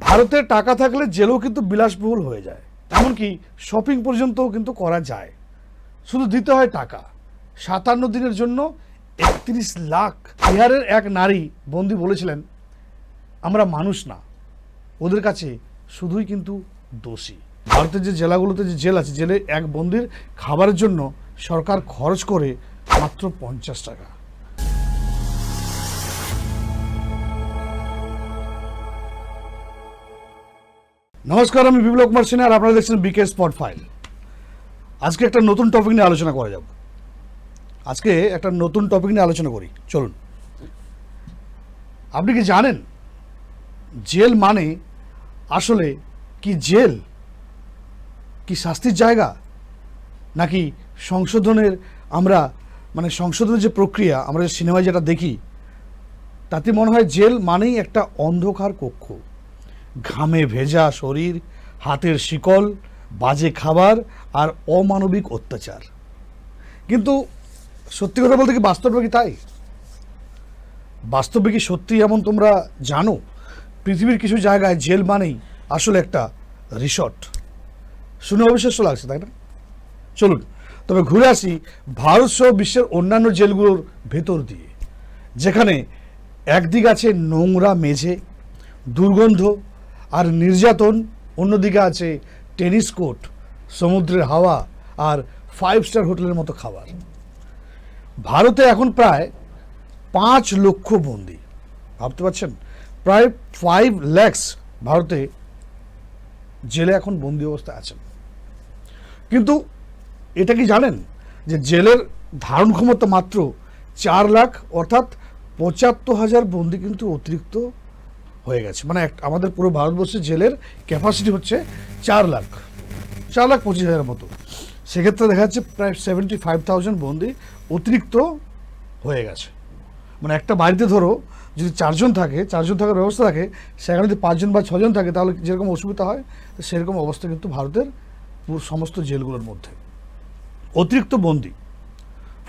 ভারতে টাকা থাকলে জেলও কিন্তু বিলাসবহুল হয়ে যায়। এমনকি শপিং পর্যন্তও কিন্তু করা যায়। শুধু দিতে হয় টাকা। সাতান্ন দিনের জন্য একত্রিশ লাখ বিহারের এক নারী বন্দি বলেছিলেন, আমরা মানুষ না। ওদের কাছে শুধুই কিন্তু দোষী। ভারতের যে জেলাগুলোতে যে জেল আছে, জেলে এক বন্দির খাবারের জন্য সরকার খরচ করে মাত্র পঞ্চাশ টাকা। নমস্কার, আমি বিপ্লব কুমার সিনহা আর আপনারা দেখছেন বিকে স্পট ফাইল। আজকে একটা নতুন টপিক নিয়ে আলোচনা করা যাব। আজকে একটা নতুন টপিক নিয়ে আলোচনা করি। চলুন। আপনি কি জানেন, জেল মানে আসলে কি জেল, কি শাস্তির জায়গা, নাকি সংশোধনের আমরা মানে সংশোধনের যে প্রক্রিয়া, আমরা সিনেমায় যেটা দেখি, তাতে মনে হয় জেল মানেই একটা অন্ধকার কক্ষ। ঘামে ভেজা শরীর, হাতের শিকল, বাজে খাবার আর অমানবিক অত্যাচার। কিন্তু সত্যি কথা বলতে কি বাস্তবে কি তাই? বাস্তবে কি সত্যি এমন তোমরা জানো? পৃথিবীর কিছু জায়গায় জেল মানেই আসলে একটা রিসর্ট। শুনে অবিশ্বাস্য লাগছে, তাই না? চলুন, তবে ঘুরে আসি ভারত সহ বিশ্বের অন্যান্য জেলগুলোর ভেতর দিয়ে। যেখানে একদিকে আছে নোংরা মেঝে, দুর্গন্ধ আর নির্যাতন, অন্যদিকে আছে টেনিস কোর্ট, সমুদ্রের হাওয়া আর ফাইভ স্টার হোটেলের মতো খাবার। ভারতে এখন প্রায় পাঁচ লক্ষ বন্দি। ভাবতে পারছেন? প্রায় ফাইভ ল্যাক্স ভারতে জেলে এখন বন্দি অবস্থায় আছেন। কিন্তু এটা কি জানেন? যে জেলের ধারণ ক্ষমতা মাত্র চার লাখ, অর্থাৎ পঁচাত্তর হাজার বন্দি কিন্তু অতিরিক্ত হয়ে গেছে। মানে আমাদের পুরো ভারতবর্ষের জেলের ক্যাপাসিটি হচ্ছে চার লাখ। চার লাখ পঁচিশ হাজারের মতো। সেক্ষেত্রে দেখা যাচ্ছে প্রায় সেভেন্টি ফাইভ থাউজেন্ড বন্দি অতিরিক্ত হয়ে গেছে। মানে একটা বাড়িতে ধরো, যদি চারজন থাকে, চারজন থাকার ব্যবস্থা থাকে, সেখানে যদি পাঁচজন বা ছজন থাকে, তাহলে যেরকম অসুবিধা হয়, সেরকম অবস্থা কিন্তু ভারতের সমস্ত জেলগুলোর মধ্যে। অতিরিক্ত বন্দি।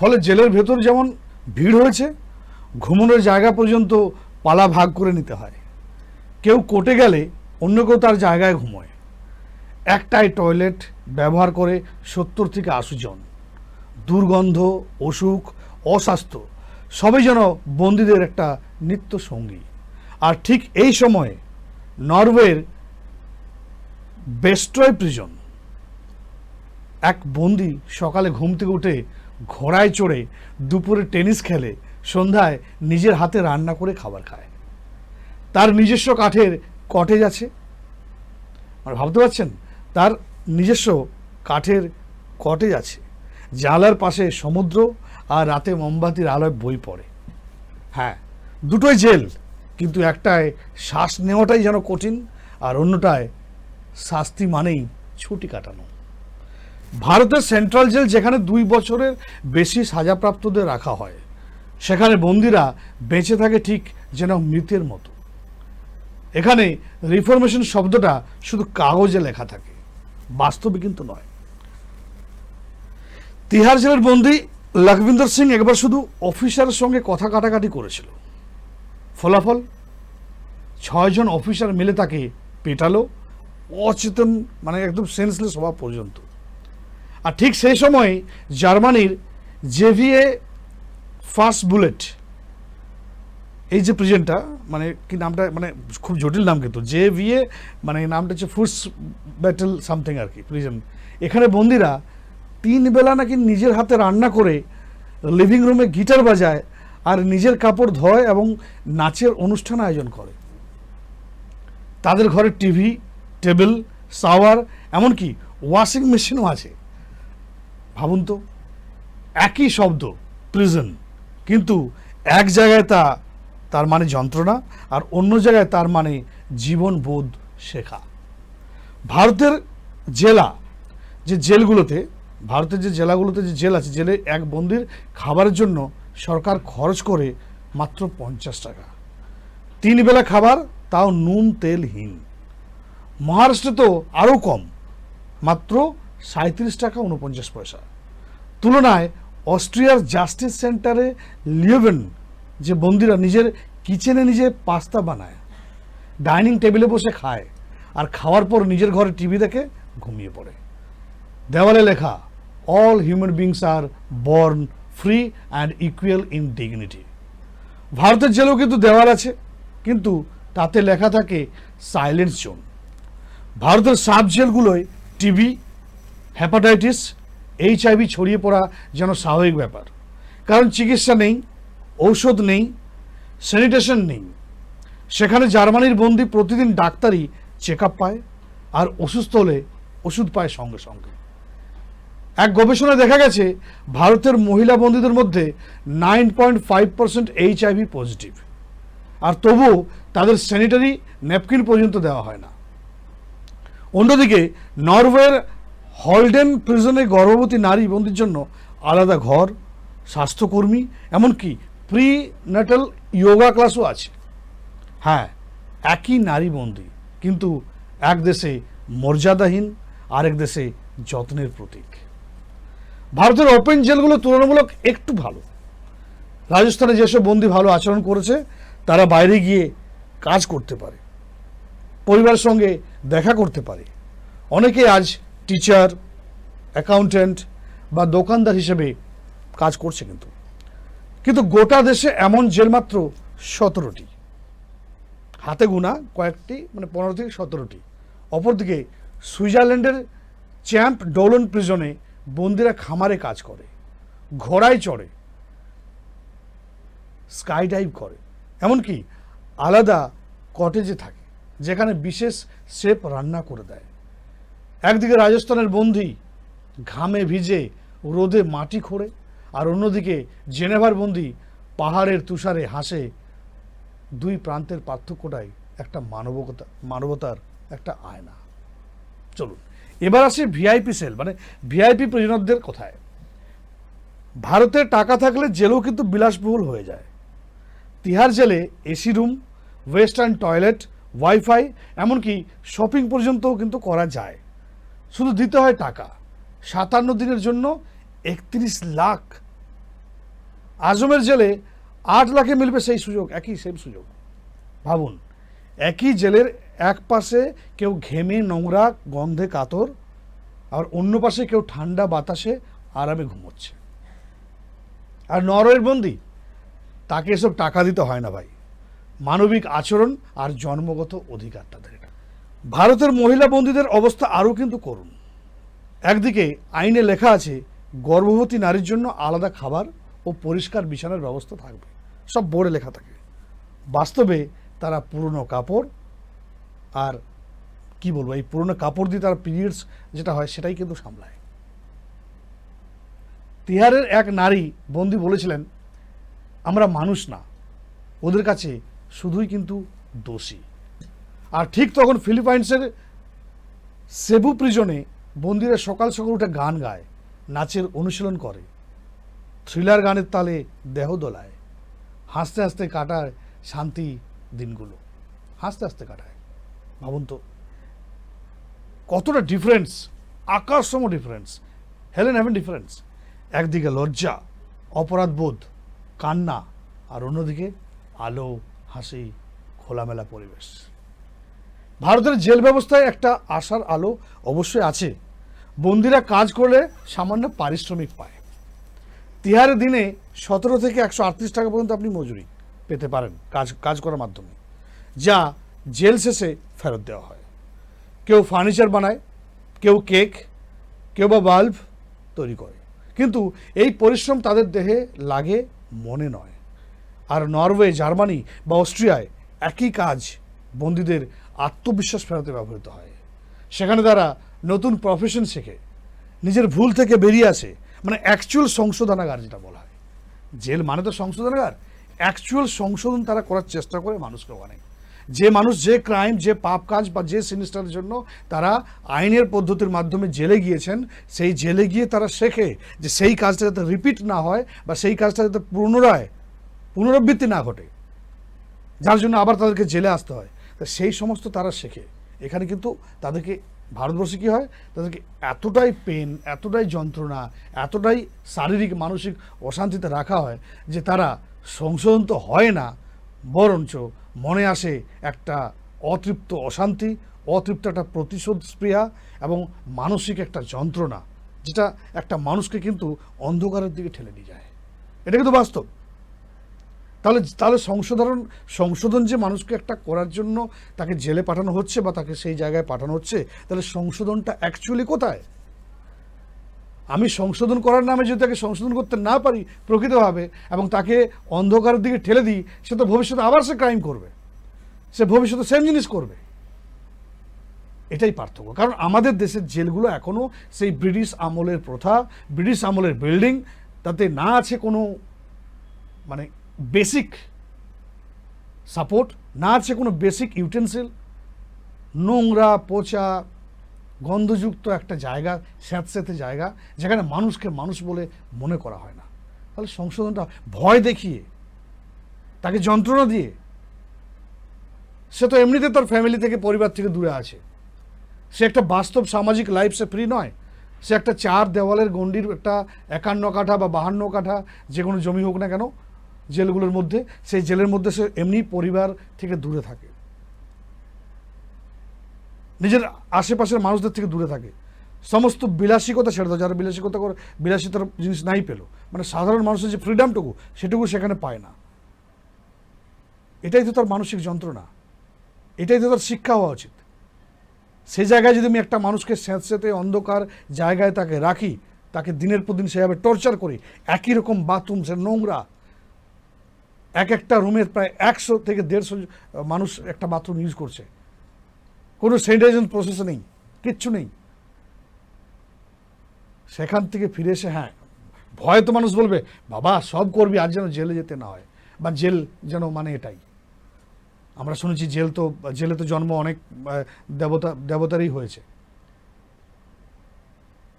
ফলে জেলের ভেতর যেমন ভিড় হয়েছে, ঘুমানোর জায়গা পর্যন্ত পালা ভাগ করে নিতে হয়। কেউ কোর্টে গেলে অন্য কেউ তার জায়গায় ঘুমোয়। একটাই টয়লেট ব্যবহার করে সত্তর থেকে আশি জন। দুর্গন্ধ, অসুখ, অস্বাস্থ্য, সবই যেন বন্দীদের একটা নিত্য সঙ্গী। আর ঠিক এই সময়ে নরওয়ের বেস্ট্রয় প্রিজন এক বন্দি সকালে ঘুম থেকে উঠে ঘোড়ায় চড়ে দুপুরে টেনিস খেলে সন্ধ্যায় নিজের হাতে রান্না করে খাবার খায়। তার নিজস্ব কাঠের কটেজ আছে। মানে ভাবতে পারছেন? তার নিজস্ব কাঠের কটেজ আছে। জানলার পাশে সমুদ্র আর রাতে মোমবাতির আলোয় বই পড়ে। হ্যাঁ দুটোই জেল, কিন্তু একটায় শ্বাস নেওয়াটাই যেন কঠিন আর অন্যটায় শাস্তি মানেই ছুটি কাটানো। ভারতের সেন্ট্রাল জেল যেখানে দুই বছরের বেশি সাজাপ্রাপ্তদের রাখা হয়, সেখানে বন্দিরা বেঁচে থাকে ঠিক যেন মৃতের মতো। এখানে রিফরমেশন শব্দটা শুধু কাগজে লেখা থাকে। বাস্তবে কিন্তু নয়। তিহার জেলের বন্দি লখবিন্দর সিং একবার শুধু অফিসারের সঙ্গে কথা কাটাকাটি করেছিল। ফলাফল? ছয়জন অফিসার মিলে তাকে পেটালো, অচেতন মানে একদম সেন্সলেস হওয়া পর্যন্ত। আর ঠিক সেই সময় জার্মানির জেভিএ ফার্স্ট বুলেট এই যে প্রিজেন্টটা মানে কি নামটা মানে খুব জটিল নাম কিন্তু, জে ভিএ মানে নামটা হচ্ছে ফুডস ব্যাটেল সামথিং আর কি প্রিজন এখানে বন্দিরা তিন বেলা নাকি নিজের হাতে রান্না করে লিভিং রুমে গিটার বাজায় আর নিজের কাপড় ধোয় এবং নাচের অনুষ্ঠান আয়োজন করে। তাদের ঘরে টিভি টেবিল শাওয়ার এমনকি ওয়াশিং মেশিনও আছে। ভাবুন তো, একই শব্দ প্রিজন কিন্তু এক জায়গায় তা তার মানে যন্ত্রণা, আর অন্য জায়গায় তার মানে জীবনবোধ শেখা। ভারতের জেলা, যে জেলগুলোতে, ভারতের যে জেলাগুলোতে যে জেল আছে, জেলে এক বন্দির খাবারের জন্য সরকার খরচ করে মাত্র পঞ্চাশ টাকা। তিন বেলা খাবার, তাও নুন তেলহীন মহারাষ্ট্রে তো আরও কম, মাত্র সাঁত্রিশ টাকা উনপঞ্চাশ পয়সা। তুলনায় অস্ট্রিয়ার জাস্টিস সেন্টারে লিওভেন যে বন্দিরা নিজের কিচেনে নিজে পাস্তা বানায়, ডাইনিং টেবিলে বসে খায়, আর খাওয়ার পর নিজের ঘরে টিভি দেখে ঘুমিয়ে পড়ে। দেওয়ালে লেখা all human beings are born free and equal in dignity ভারতের জেলেও কিন্তু দেওয়াল আছে, কিন্তু তাতে লেখা থাকে সাইলেন্স জোন ভারতের সাব জেলগুলোয় টিবি হ্যাপাটাইটিস এইচআইভি ছড়িয়ে পড়া যেন স্বাভাবিক ব্যাপার। কারণ চিকিৎসা নেই ঔষধ নেই, স্যানিটেশন নেই। সেখানে জার্মানির বন্দি প্রতিদিন ডাক্তারই চেক পায় আর অসুস্থ হলে ওষুধ পায় সঙ্গে সঙ্গে। এক গবেষণায় দেখা গেছে, ভারতের মহিলা বন্দীদের মধ্যে nine point five percent HIV positive. আর তবুও তাদের স্যানিটারি ন্যাপকিন পর্যন্ত দেওয়া হয় না। অন্যদিকে, নরওয়ের হলডেন প্রিজনে গর্ভবতী নারী বন্দির জন্য আলাদা ঘর, স্বাস্থ্যকর্মী, এমনকি প্রি নাটাল যোগা ক্লাসও আছে। হ্যাঁ একই নারী বন্দি, কিন্তু এক দেশে মর্যাদাহীন, আরেক দেশে যত্নের প্রতীক। ভারতের ওপেন জেলগুলো তুলনামূলক একটু ভালো। রাজস্থানে যেসব বন্দি ভালো আচরণ করেছে, তারা বাইরে গিয়ে কাজ করতে পারে, পরিবারের সঙ্গে দেখা করতে পারে। অনেকে আজ টিচার অ্যাকাউন্ট্যান্ট বা দোকানদার হিসেবে কাজ করছে কিন্তু। কিন্তু গোটা দেশে এমন জেল মাত্র সতেরোটি। হাতে গোনা কয়েকটি মানে পনেরো থেকে সতেরোটি। অপরদিকে সুইজারল্যান্ডের চ্যাম্প ডোলন প্রিজনে বন্দিরা খামারে কাজ করে, ঘোড়ায় চড়ে স্কাই ডাইভ করে। এমনকি আলাদা কটেজে থাকে, যেখানে বিশেষ শেপ রান্না করে দেয়। একদিকে রাজস্থানের বন্দি ঘামে ভিজে রোদে মাটি খোঁড়ে আর অন্যদিকে জেনেভার বন্দি পাহাড়ের তুষারে হাসে, দুই প্রান্তের পার্থক্যটাই একটা মানবতা মানবতার একটা আয়না। চলুন, এবার আসি ভিআইপি সেল মানে ভিআইপি প্রিজনারদের কোথায়। ভারতে টাকা থাকলে জেলও কিন্তু বিলাসবহুল হয়ে যায়। তিহার জেলে AC room western toilet wifi এমনকি শপিং পর্যন্তও কিন্তু করা যায়। শুধু দিতে হয় টাকা। সাতান্ন দিনের জন্য একত্রিশ লাখ আজমের জেলে আট লাখে মিলবে সেই সুযোগ, একই সেম সুযোগ। ভাবুন, একই জেলের এক পাশে কেউ ঘেমে নোংরা, গন্ধে কাতর, আর অন্য পাশে কেউ ঠান্ডা বাতাসে আরামে ঘুমোচ্ছে। আর নরওয়ের বন্দি, তাকে এসব টাকা দিতে হয় না ভাই। মানবিক আচরণ আর জন্মগত অধিকার তাদের এটা। ভারতের মহিলা বন্দীদের অবস্থা আরও কিন্তু করুন। একদিকে আইনে লেখা আছে, গর্ভবতী নারীর জন্য আলাদা খাবার ও পরিষ্কার বিছানার ব্যবস্থা থাকবে। সব বোর্ডে লেখা থাকে। বাস্তবে তারা পুরনো কাপড় আর কি বলব, এই পুরনো কাপড় দিয়ে তার পিরিয়ডস যেটা হয় সেটাই কিন্তু সামলায়। তিহারের এক নারী বন্দি বলেছিলেন, আমরা মানুষ না, ওদের কাছে শুধুই কিন্তু দোষী। আর ঠিক তখন ফিলিপাইন্সের সেবু প্রিজনে বন্দিরা সকাল সকাল উঠে গান গায়, নাচের অনুশীলন করে। থ্রিলার গানের তালে দেহ দোলায়। হাসতে হাসতে কাটায় শান্তি দিনগুলো। হাসতে হাসতে কাটায়। ভাবুন তো, কতটা difference আকাশসম difference hell and heaven difference একদিকে লজ্জা অপরাধবোধ কান্না, আর অন্যদিকে আলো, হাসি, খোলামেলা পরিবেশ। ভারতের জেল ব্যবস্থায় একটা আশার আলো অবশ্যই আছে। বন্দিরা কাজ করলে সামান্য পারিশ্রমিক পায়। তিহারের দিনে সতেরো থেকে একশো আটত্রিশ টাকা পর্যন্ত আপনি মজুরি পেতে পারেন কাজ কাজ করার মাধ্যমে, যা জেল শেষে ফেরত দেওয়া হয়। কেউ ফার্নিচার বানায়, কেউ কেক কেউ বা বাল্ব তৈরি করে। কিন্তু এই পরিশ্রম তাদের দেহে লাগে, মনে নয়। আর নরওয়ে, জার্মানি বা অস্ট্রিয়ায় একই কাজ বন্দীদের আত্মবিশ্বাস ফেরাতে ব্যবহৃত হয়। সেখানে তারা নতুন প্রফেশন শেখে, নিজের ভুল থেকে বেরিয়ে আসে মানে অ্যাকচুয়াল সংশোধনাগার যেটা বলা হয়। জেল মানে তো সংশোধনাগার। অ্যাকচুয়াল সংশোধন তারা করার চেষ্টা করে মানুষকে ওখানে। যে মানুষ যে ক্রাইম যে পাপ কাজ বা যে সিনিস্টারের জন্য তারা আইনের পদ্ধতির মাধ্যমে জেলে গিয়েছেন, সেই জেলে গিয়ে তারা শেখে যে সেই কাজটা যাতে রিপিট না হয় বা সেই কাজটা যাতে পুনরায়, পুনরাবৃত্তি না ঘটে। যার জন্য আবার তাদেরকে জেলে আসতে হয়। তা সেই সমস্ত তারা শেখে। এখানে কিন্তু তাদেরকে ভারতবর্ষে কী হয়? তাদেরকে এতটাই পেন এতটাই যন্ত্রণা, এতটাই শারীরিক, মানসিক অশান্তিতে রাখা হয় যে তারা সংশোধন তো হয় না। বরঞ্চ মনে আসে একটা অতৃপ্ত অশান্তি, অতৃপ্ত একটা প্রতিশোধ স্পৃহা এবং মানসিক একটা যন্ত্রণা, যেটা একটা মানুষকে কিন্তু অন্ধকারের দিকে ঠেলে নিয়ে যায়। এটা কিন্তু বাস্তব। তাহলে তাহলে সংশোধন সংশোধন যে মানুষকে একটা করার জন্য তাকে জেলে পাঠানো হচ্ছে বা তাকে সেই জায়গায় পাঠানো হচ্ছে, তাহলে সংশোধনটা অ্যাকচুয়ালি কোথায়? আমি সংশোধন করার নামে যদি তাকে সংশোধন করতে না পারি প্রকৃতভাবে এবং তাকে অন্ধকারের দিকে ঠেলে দিই, সে তো ভবিষ্যতে আবার সে ক্রাইম করবে। সে ভবিষ্যতে সেম জিনিস করবে। এটাই পার্থক্য। কারণ আমাদের দেশের জেলগুলো এখনও সেই ব্রিটিশ আমলের প্রথা, ব্রিটিশ আমলের বিল্ডিং তাতে না আছে কোনো মানে বেসিক সাপোর্ট না আছে কোনো বেসিক ইউটেন্সিল নোংরা, পচা, গন্ধযুক্ত একটা জায়গা স্যাঁতস্যাঁতে জায়গা, যেখানে মানুষকে মানুষ বলে মনে করা হয় না। তাহলে সংশোধনটা ভয় দেখিয়ে, তাকে যন্ত্রণা দিয়ে, সে তো এমনিতে তার ফ্যামিলি থেকে পরিবার থেকে দূরে আছে। সে একটা বাস্তব সামাজিক লাইফ সে ফ্রি নয়। সে একটা চার দেওয়ালের গণ্ডির একটা একান্ন কাঠা বা বাহান্ন কাঠা, যে কোনো জমি হোক না কেন জেলগুলোর মধ্যে, সেই জেলের মধ্যে সে এমনি পরিবার থেকে দূরে থাকে। নিজের আশেপাশের মানুষদের থেকে দূরে থাকে। সমস্ত বিলাসিকতা ছেড়ে দাও, যারা বিলাসিকতা করে বিলাসিতার জিনিস নাই পেল। মানে সাধারণ মানুষের যে ফ্রিডামটুকু সেটুকু সেখানে পায় না। এটাই তো তার মানসিক যন্ত্রণা। এটাই তো তার শিক্ষা হওয়া উচিত। সেই জায়গায় যদি আমি একটা মানুষকে স্যাঁতস্যাঁতে অন্ধকার জায়গায় তাকে রাখি, তাকে দিনের পর দিন সেভাবে টর্চার করি, একই রকম বাথরুম, সে নোংরা এক একটা রুমের প্রায় একশো থেকে দেড়শো মানুষ একটা বাথরুম ইউজ করছে। কোনো স্যানিটাইজেশন প্রসেস নেই, কিচ্ছু নেই। সেখান থেকে ফিরে এসে হ্যাঁ ভয় তো মানুষ বলবে, বাবা, সব করবি, আর যেন জেলে যেতে না হয়, বা জেল যেন মানে এটাই। আমরা শুনেছি জেল তো, জেলে তো জন্ম অনেক দেবতা, দেবতারই হয়েছে।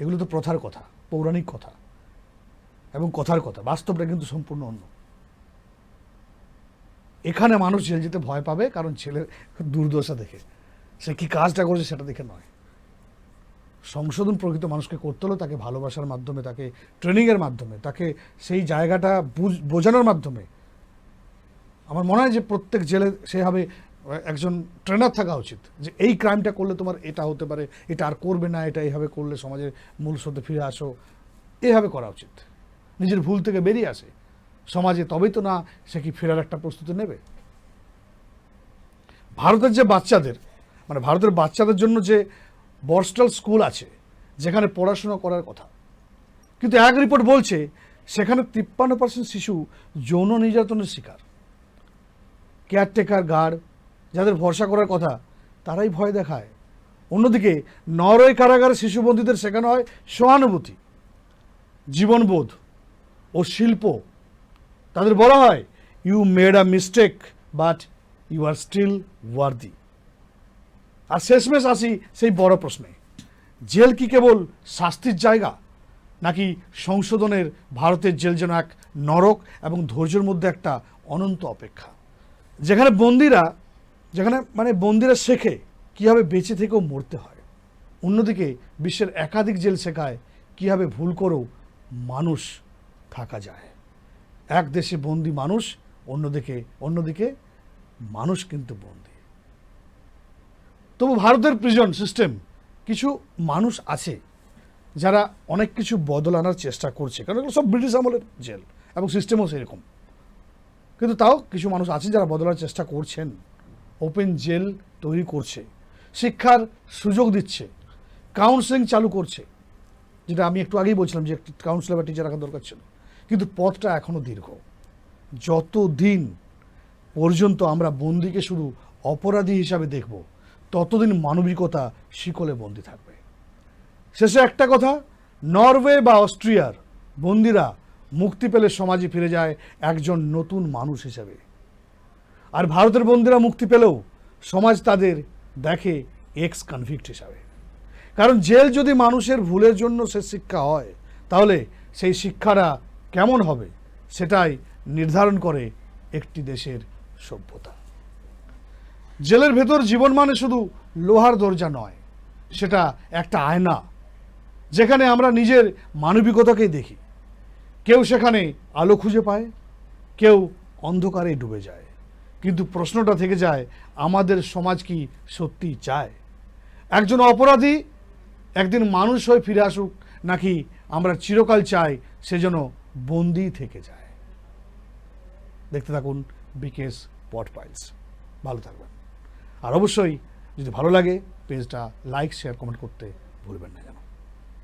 এগুলো তো প্রথার কথা, পৌরাণিক কথা, এবং কথার কথা, বাস্তবটা কিন্তু সম্পূর্ণ অন্য। এখানে মানুষ জেল যেতে ভয় পাবে, কারণ ছেলের দুর্দশা দেখে। সে কি কাজটা করছে সেটা দেখে নয়। সংশোধন প্রকৃত মানুষকে করতে হলে, তাকে ভালোবাসার মাধ্যমে, তাকে ট্রেনিংয়ের মাধ্যমে, তাকে সেই জায়গাটা বুঝ- বোঝানোর মাধ্যমে। আমার মনে হয় যে প্রত্যেক জেলে সেভাবে একজন ট্রেনার থাকা উচিত, যে এই ক্রাইমটা করলে তোমার এটা হতে পারে, এটা আর করবে না, এটা এইভাবে করলে সমাজের মূল স্রোতে ফিরে আসো। এভাবে করা উচিত। নিজের ভুল থেকে বেরিয়ে আসে। সমাজে তবেই তো না সে কি ফেরার একটা প্রস্তুতি নেবে? ভারতের যে বাচ্চাদের মানে ভারতের বাচ্চাদের জন্য যে বর্স্টাল স্কুল আছে, যেখানে পড়াশোনা করার কথা, কিন্তু এক রিপোর্ট বলছে সেখানে তিপ্পান্ন পার্সেন্ট শিশু যৌন নির্যাতনের শিকার। কেয়ারটেকার গার্ড যাদের ভরসা করার কথা, তারাই ভয় দেখায়। অন্যদিকে নরওয়ে কারাগারে শিশুবন্দীদের শেখানো হয় সহানুভূতি, জীবনবোধ ও শিল্প। তাদের বলা হয় you made a mistake but you are still worthy আর শেষমেশ আসি সেই বড় প্রশ্নে। জেল কি কেবল শাস্তির জায়গা, নাকি সংশোধনের ভারতের জেল যেন এক নরক এবং ধৈর্যের মধ্যে একটা অনন্ত অপেক্ষা? যেখানে বন্দিরা, যেখানে মানে বন্দিরা শেখে কীভাবে বেঁচে থেকেও মরতে হয়। অন্যদিকে বিশ্বের একাধিক জেল শেখায় কীভাবে ভুল করেও মানুষ থাকা যায়। এক দেশে বন্দি মানুষ অন্যদিকে অন্যদিকে মানুষ কিন্তু বন্দি। তবু ভারতের প্রিজন সিস্টেম কিছু মানুষ আছে যারা অনেক কিছু বদল আনার চেষ্টা করছে। কারণ এগুলো সব ব্রিটিশ আমলের জেল এবং সিস্টেমও সেরকম কিন্তু তাও কিছু মানুষ আছে যারা বদলার চেষ্টা করছেন ওপেন জেল তৈরি করছে, শিক্ষার সুযোগ দিচ্ছে কাউন্সেলিং চালু করছে। যেটা আমি একটু আগেই বলছিলাম যে একটি কাউন্সিলর বা টিচার রাখা দরকার ছিল। কিন্তু পথটা এখনও দীর্ঘ। যতদিন পর্যন্ত আমরা বন্দিকে শুধু অপরাধী হিসাবে দেখব, ততদিন মানবিকতা শিকলে বন্দি থাকবে। শেষে একটা কথা, নরওয়ে বা অস্ট্রিয়ার বন্দিরা মুক্তি পেলে সমাজে ফিরে যায় একজন নতুন মানুষ হিসেবে। আর ভারতের বন্দিরা মুক্তি পেলেও সমাজ তাদের দেখে এক্স কনভিক্ট হিসাবে। কারণ জেল যদি মানুষের ভুলের জন্য সে শিক্ষা হয়, তাহলে সেই শিক্ষাটা কেমন হবে সেটাই নির্ধারণ করে একটি দেশের সভ্যতা। জেলের ভেতর জীবন মানে শুধু লোহার দরজা নয়, সেটা একটা আয়না, যেখানে আমরা নিজের মানবিকতাকেই দেখি। কেউ সেখানে আলো খুঁজে পায়, কেউ অন্ধকারে ডুবে যায়। কিন্তু প্রশ্নটা থেকে যায়, আমাদের সমাজ কি সত্যি চায়? একজন অপরাধী একদিন মানুষ হয়ে ফিরে আসুক, নাকি আমরা চিরকাল চাই সে যেন বন্দি থেকে যায়। দেখতে থাকুন বিকেস পট পাইলস ভালো থাকবেন। আর অবশ্যই যদি ভালো লাগে, পেজটা লাইক শেয়ার কমেন্ট করতে ভুলবেন না।